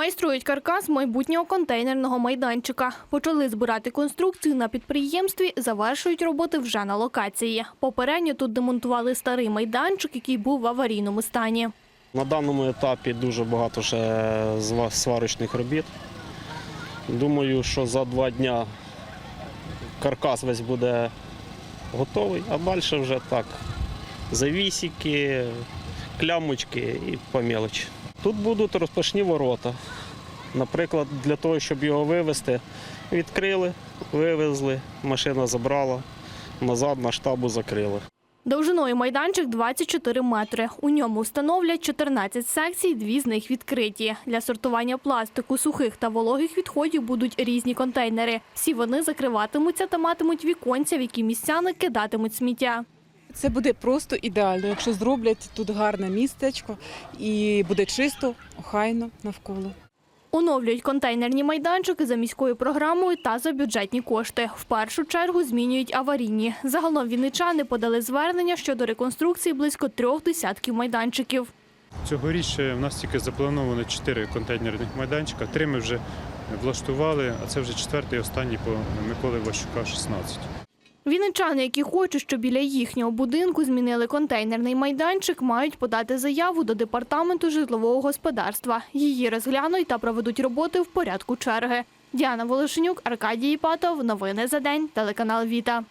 Майструють каркас майбутнього контейнерного майданчика. Почали збирати конструкцію на підприємстві, завершують роботи вже на локації. Попередньо тут демонтували старий майданчик, який був в аварійному стані. На даному етапі дуже багато ще сварочних робіт. Думаю, що за два дня каркас весь буде готовий, а далі вже так. Завісики, клямочки і по мелочі. Тут будуть розпашні ворота. Наприклад, для того, щоб його вивезти, відкрили, вивезли, машина забрала, назад на штабу закрили. Довжиною майданчик 24 метри. У ньому встановлять 14 секцій, дві з них відкриті. Для сортування пластику, сухих та вологих відходів будуть різні контейнери. Всі вони закриватимуться та матимуть віконця, в які містяни кидатимуть сміття. Це буде просто ідеально, якщо зроблять тут гарне містечко і буде чисто, охайно навколо. Оновлюють контейнерні майданчики за міською програмою та за бюджетні кошти. В першу чергу змінюють аварійні. Загалом вінничани подали звернення щодо реконструкції близько трьох десятків майданчиків. Цьогоріч е, в нас тільки заплановано 4 контейнерних майданчика. Три ми вже влаштували, а це вже четвертий і останній по Миколи Ващука 16. Вінничани, які хочуть, щоб біля їхнього будинку змінили контейнерний майданчик, мають подати заяву до департаменту житлового господарства. Її розглянуть та проведуть роботи в порядку черги. Діана Волошенюк, Аркадій Іпатов. Новини за день. Телеканал Віта.